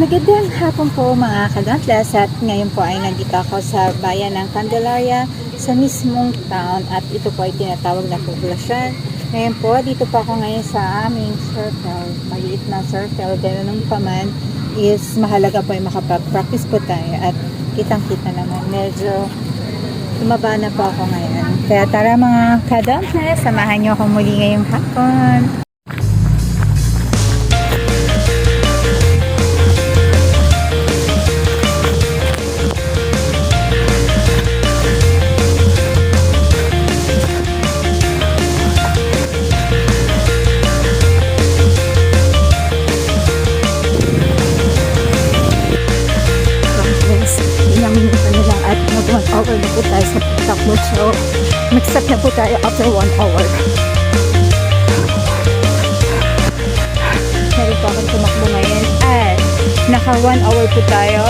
Magandang hapon po mga kadantlas at ngayon po ay nandito ako sa bayan ng Candelaria sa mismong town at ito po ay tinatawag na populasyon. Ngayon po, dito po ako ngayon sa aming circle, maliit na circle, pero nung paman is mahalaga po ay makapag-practice po tayo at kitang-kita naman, medyo tumaba na po ako ngayon. Kaya tara mga kadantlas, samahan niyo ako muli ngayong hapon. Takbo. So, mag-stop na po tayo after one hour. Meron po akong tumakbo ngayon at naka one hour po tayo.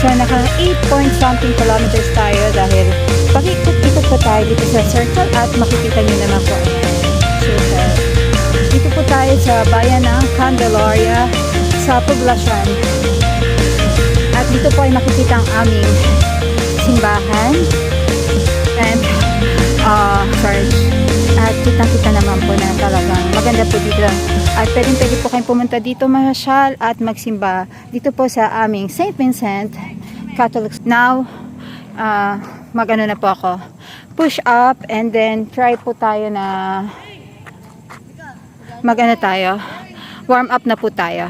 So, naka 8 point something kilometers tayo dahil pakikot-ikot po tayo dito sa circle at makikita nyo naman po ayan. Circle. Dito po tayo sa bayan ng Candelaria sa poblasyon. At dito po ay makikita ang aming simbahan. And, uh, church. At kitang-kita naman po na talagang maganda po dito. At pwedeng pwede po kayong pumunta dito masyal at magsimba dito po sa aming St. Vincent Catholic. Now, uh, magano na po ako. Push up and then try po tayo na magano tayo. Warm up na po tayo.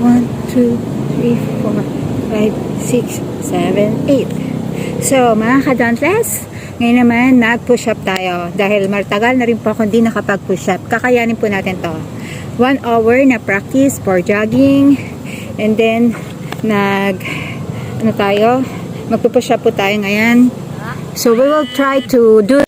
1, 2, 3, 4, 5, 6, 7, 8. So, mga kadantles, ngayon naman, nag-push up tayo. Dahil martagal na rin po ako hindi nakapag-push up. Kakayanin po natin to. One hour na practice for jogging. And then, nag, ano tayo? Magpupush up po tayo ngayon. So, we will try to do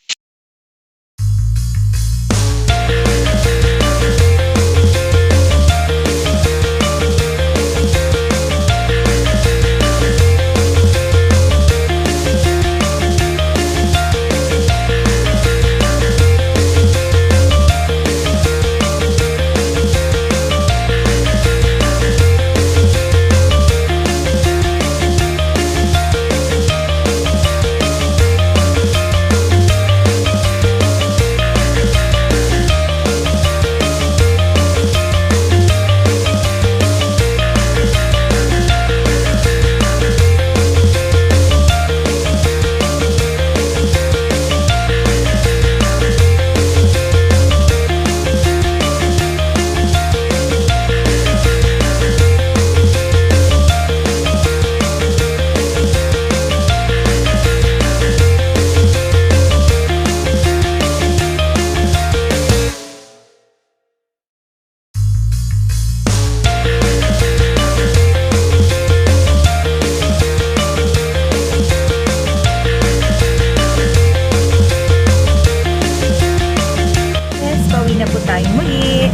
na po tayo muli.